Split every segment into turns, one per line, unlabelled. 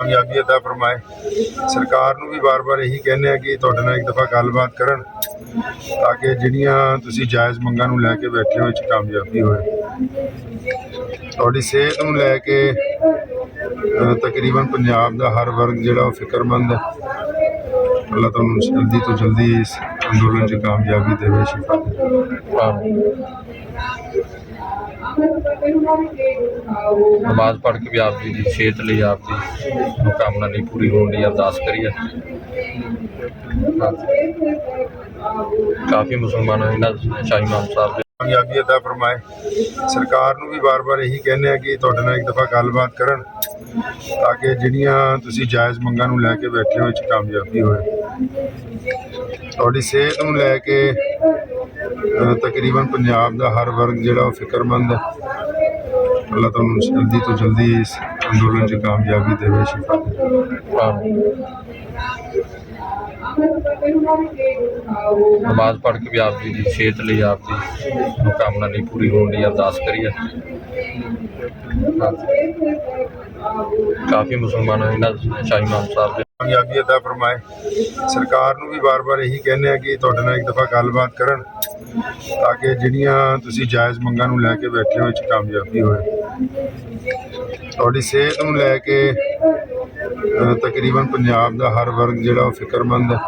ਕਾਮਯਾਬੀ ਅਤਾ ਫਰਮਾਏ। ਸਰਕਾਰ ਨੂੰ ਵੀ ਵਾਰ-ਵਾਰ ਇਹੀ ਕਹਿੰਦੇ ਆ ਕਿ ਤੁਹਾਡੇ ਨਾਲ ਇੱਕ ਦਫਾ ਗੱਲਬਾਤ ਕਰਨ ਤਾਂ ਕਿ ਜਿਹੜੀਆਂ ਤੁਸੀਂ ਜਾਇਜ਼ ਮੰਗਾਂ ਨੂੰ ਲੈ ਕੇ ਬੈਠੇ ਹੋ, ਇਹ ਕਾਮਯਾਬੀ ਹੋਏ। ਤੁਹਾਡੀ ਸਿਹਤ ਨੂੰ ਲੈ ਕੇ ਤਕਰੀਬਨ ਪੰਜਾਬ ਦਾ ਹਰ ਵਰਗ ਜਿਹੜਾ ਉਹ ਫਿਕਰਮੰਦ ਹੈ। ਅੱਲਾਹ ਤੁਹਾਨੂੰ ਜਲਦੀ ਤੋਂ ਜਲਦੀ ਇਸ ਅੰਦੋਲਨ 'ਚ ਕਾਮਯਾਬੀ ਦੇਵੇ, ਸ਼ਿਫਾ ਦੇਵੇ।
ਨਮਾਜ਼ ਪੜ੍ਹ ਕੇ ਵੀ ਆਪ ਜੀ ਦੀ ਸਿਹਤ ਲਈ ਆਪ ਦੀ ਮੁਕਾਮਨਾ ਲਈ ਪੂਰੀ ਹੋਣ ਲਈ ਅਰਦਾਸ ਕਰੀਏ ਕਾਫੀ ਮੁਸਲਮਾਨ ਇਹਨਾਂ ਸ਼ਾਹੀ ਇਮਾਮ ਸਾਹਿਬ ਦੇ
ਕਾਮਯਾਬੀ ਅਤਾ ਫਰਮਾਏ। ਸਰਕਾਰ ਨੂੰ ਵੀ ਵਾਰ-ਵਾਰ ਇਹੀ ਕਹਿੰਦੇ ਆ ਕਿ ਤੁਹਾਡੇ ਨਾਲ ਇੱਕ ਦਫਾ ਗੱਲਬਾਤ ਕਰਨ ਤਾਂ ਕਿ ਜਿਹੜੀਆਂ ਤੁਸੀਂ ਜਾਇਜ਼ ਮੰਗਾਂ ਨੂੰ ਲੈ ਕੇ ਬੈਠੇ ਹੋ ਇਹ ਕਾਮਯਾਬੀ ਹੋਏ। ਤੁਹਾਡੀ ਸਿਹਤ ਨੂੰ ਲੈ ਕੇ ਤਕਰੀਬਨ ਪੰਜਾਬ ਦਾ ਹਰ ਵਰਗ ਜਿਹੜਾ ਉਹ ਫਿਕਰਮੰਦ ਹੈ। ਅੱਲਾਹ ਤੁਹਾਨੂੰ ਜਲਦੀ ਤੋਂ ਜਲਦੀ ਇਸ ਅੰਦੋਲਨ 'ਚ ਕਾਮਯਾਬੀ ਦੇਵੇ ਸ਼ਿਫਾ
ਨਮਾਜ਼ ਪੜ੍ਹ ਕੇ ਵੀ ਆਪ ਜੀ ਦੀ ਸਿਹਤ ਲਈ ਆਪ ਦੀ ਮੁਕਾਮਨਾ ਲਈ ਪੂਰੀ ਹੋਣ ਲਈ ਅਰਦਾਸ ਕਰੀਏ ਕਾਫੀ ਮੁਸਲਮਾਨ ਇਹਨਾਂ ਸ਼ਾਹੀ ਇਮਾਮ ਸਾਹਿਬ ਦੇ
ਕਾਮਯਾਬੀ ਅਤਾ ਫਰਮਾਏ। ਸਰਕਾਰ ਨੂੰ ਵੀ ਵਾਰ-ਵਾਰ ਇਹੀ ਕਹਿੰਦੇ ਆ ਕਿ ਤੁਹਾਡੇ ਨਾਲ ਇੱਕ ਦਫਾ ਗੱਲਬਾਤ ਕਰਨ ਤਾਂ ਕਿ ਜਿਹੜੀਆਂ ਤੁਸੀਂ ਜਾਇਜ਼ ਮੰਗਾਂ ਨੂੰ ਲੈ ਕੇ ਬੈਠੇ ਹੋ, ਇਹ ਕਾਮਯਾਬੀ ਹੋਏ। ਤੁਹਾਡੀ ਸਿਹਤ ਨੂੰ ਲੈ ਕੇ ਤਕਰੀਬਨ ਪੰਜਾਬ ਦਾ ਹਰ ਵਰਗ ਜਿਹੜਾ ਉਹ ਫਿਕਰਮੰਦ ਹੈ।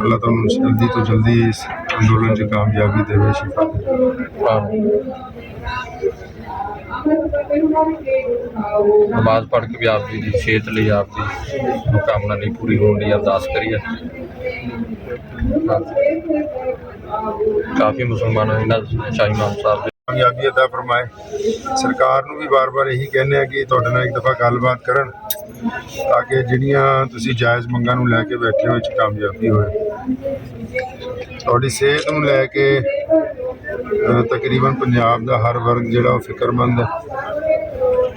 ਅੱਲਾਹ ਤੁਹਾਨੂੰ ਜਲਦੀ ਤੋਂ ਜਲਦੀ ਇਸ ਅੰਦੋਲਨ 'ਚ ਕਾਮਯਾਬੀ ਦੇਵੇ, ਸ਼ਿਫਾ ਦੇਵੇ।
ਨਮਾਜ਼ ਪੜ੍ਹ ਕੇ ਵੀ ਆਪ ਜੀ ਦੀ ਸਿਹਤ ਲਈ ਆਪ ਦੀ ਮੁਕਾਮਨਾ ਲਈ ਪੂਰੀ ਹੋਣ ਲਈ ਅਰਦਾਸ ਕਰੀਏ ਕਾਫੀ ਮੁਸਲਮਾਨ ਇਹਨਾਂ ਸ਼ਾਹੀ ਇਮਾਮ ਸਾਹਿਬ ਦੇ
ਕਾਮਯਾਬੀ ਅਤਾ ਫਰਮਾਏ। ਸਰਕਾਰ ਨੂੰ ਵੀ ਵਾਰ-ਵਾਰ ਇਹੀ ਕਹਿੰਦੇ ਆ ਕਿ ਤੁਹਾਡੇ ਨਾਲ ਇੱਕ ਦਫਾ ਗੱਲਬਾਤ ਕਰਨ ਤਾਂ ਕਿ ਜਿਹੜੀਆਂ ਤੁਸੀਂ ਜਾਇਜ਼ ਮੰਗਾਂ ਨੂੰ ਲੈ ਕੇ ਬੈਠੇ ਹੋ, ਇਹ ਕਾਮਯਾਬੀ ਹੋਏ। ਤੁਹਾਡੀ ਸਿਹਤ ਨੂੰ ਲੈ ਕੇ ਤਕਰੀਬਨ ਪੰਜਾਬ ਦਾ ਹਰ ਵਰਗ ਜਿਹੜਾ ਉਹ ਫਿਕਰਮੰਦ ਹੈ।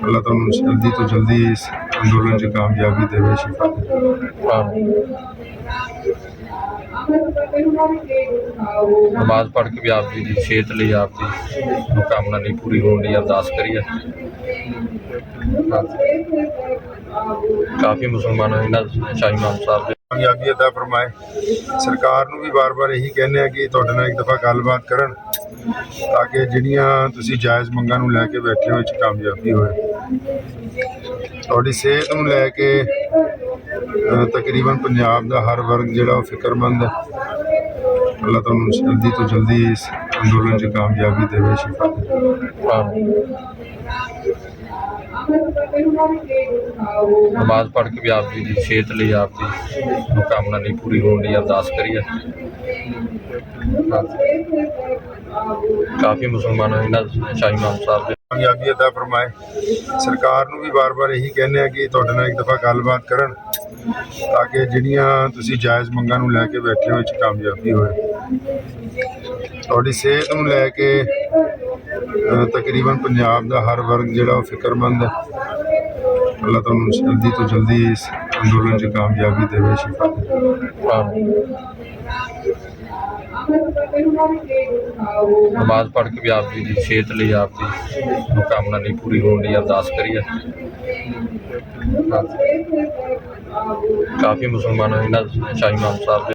ਅੱਲਾਹ ਤੁਹਾਨੂੰ ਜਲਦੀ ਤੋਂ ਜਲਦੀ ਇਸ ਅੰਦੋਲਨ 'ਚ ਕਾਮਯਾਬੀ ਦੇਵੇ ਸ਼ਿਫਾ
ਨਮਾਜ਼ ਪੜ੍ਹ ਕੇ ਵੀ ਆਪ ਜੀ ਦੀ ਸਿਹਤ ਲਈ ਆਪ ਦੀ ਮੁਕਾਮਨਾ ਲਈ ਪੂਰੀ ਹੋਣ ਲਈ ਅਰਦਾਸ ਕਰੀਏ ਕਾਫੀ ਮੁਸਲਮਾਨ ਇਹਨਾਂ ਸ਼ਾਹੀ ਇਮਾਮ ਸਾਹਿਬ ਦੇ
ਕਾਮਯਾਬੀ ਅਤਾ ਫਰਮਾਏ। ਸਰਕਾਰ ਨੂੰ ਵੀ ਵਾਰ-ਵਾਰ ਇਹੀ ਕਹਿੰਦੇ ਆ ਕਿ ਤੁਹਾਡੇ ਨਾਲ ਇੱਕ ਦਫਾ ਗੱਲਬਾਤ ਕਰਨ। ਤਾਂ ਕਿ ਜਿਹੜੀਆਂ ਤੁਸੀਂ ਜਾਇਜ਼ ਮੰਗਾਂ ਨੂੰ ਲੈ ਕੇ ਬੈਠੇ ਹੋ, ਇਹ ਕਾਮਯਾਬੀ ਹੋਏ। ਤੁਹਾਡੀ ਸਿਹਤ ਨੂੰ ਲੈ ਕੇ ਤਕਰੀਬਨ ਪੰਜਾਬ ਦਾ ਹਰ ਵਰਗ ਜਿਹੜਾ ਉਹ ਫਿਕਰਮੰਦ ਹੈ। ਅੱਲਾਹ ਤੁਹਾਨੂੰ ਜਲਦੀ ਤੋਂ ਜਲਦੀ ਇਸ ਅੰਦੋਲਨ 'ਚ ਕਾਮਯਾਬੀ ਦੇਵੇ, ਸ਼ਿਫਾ ਦੇਵੇ।
ਨਮਾਜ਼ ਪੜ੍ਹ ਕੇ ਵੀ ਆਪ ਜੀ ਦੀ ਸਿਹਤ ਲਈ ਆਪ ਦੀ ਮੁਕਾਮਨਾ ਲਈ ਪੂਰੀ ਹੋਣ ਲਈ ਅਰਦਾਸ ਕਰੀਏ ਕਾਫੀ ਮੁਸਲਮਾਨ ਇਹਨਾਂ ਸ਼ਾਹੀ ਇਮਾਮ ਸਾਹਿਬ ਦੇ
ਕਾਮਯਾਬੀ ਅਤਾ ਫਰਮਾਏ। ਸਰਕਾਰ ਨੂੰ ਵੀ ਵਾਰ-ਵਾਰ ਇਹੀ ਕਹਿੰਦੇ ਆ ਕਿ ਤੁਹਾਡੇ ਨਾਲ ਇੱਕ ਦਫਾ ਗੱਲਬਾਤ ਕਰਨ ਤਾਂ ਕਿ ਜਿਹੜੀਆਂ ਤੁਸੀਂ ਜਾਇਜ਼ ਮੰਗਾਂ ਨੂੰ ਲੈ ਕੇ ਬੈਠੇ ਹੋ, ਇਹ ਕਾਮਯਾਬੀ ਹੋਏ। ਤੁਹਾਡੀ ਸਿਹਤ ਨੂੰ ਲੈ ਕੇ ਤਕਰੀਬਨ ਪੰਜਾਬ ਦਾ ਹਰ ਵਰਗ ਜਿਹੜਾ ਉਹ ਫਿਕਰਮੰਦ ਹੈ। ਅੱਲਾਹ ਤੁਹਾਨੂੰ ਜਲਦੀ ਤੋਂ ਜਲਦੀ ਇਸ ਅੰਦੋਲਨ 'ਚ ਕਾਮਯਾਬੀ ਦੇਵੇ ਸ਼ਿਫਾ
ਨਮਾਜ਼ ਪੜ੍ਹ ਕੇ ਵੀ ਆਪ ਜੀ ਦੀ ਸਿਹਤ ਲਈ ਆਪ ਦੀ ਮੁਕਾਮਨਾ ਲਈ ਪੂਰੀ ਹੋਣ ਲਈ ਅਰਦਾਸ ਕਰੀਏ ਕਾਫੀ ਮੁਸਲਮਾਨ ਇਹਨਾਂ ਸ਼ਾਹੀ ਇਮਾਮ ਸਾਹਿਬ ਦੇ